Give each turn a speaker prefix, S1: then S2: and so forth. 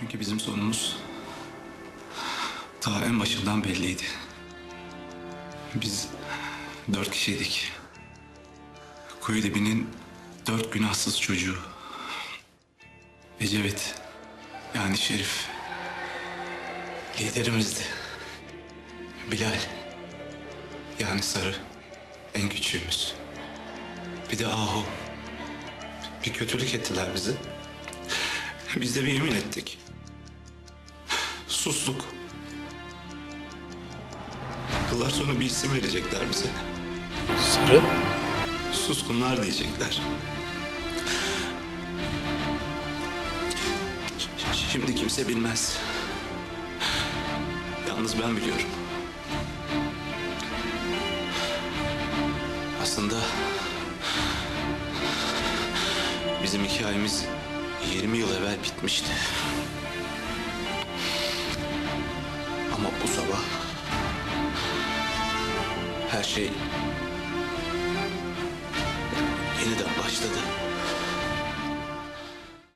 S1: Çünkü bizim sonumuz ta en başından belliydi. Biz dört kişiydik. Kuyu dibinin dört günahsız çocuğu. Ecevit, yani Şerif. Liderimizdi. Bilal, yani Sarı, en küçüğümüz. Bir de Ahu. Bir kötülük ettiler bize. Biz de bir yemin ettik. Sustuk. Yıllar sonra bir isim verecekler bize.
S2: Sarı?
S1: Suskunlar diyecekler. Şimdi kimse bilmez. Yalnız ben biliyorum. Aslında bizim hikayemiz 20 yıl evvel bitmişti. Ama bu sabah her şey yeniden başladı.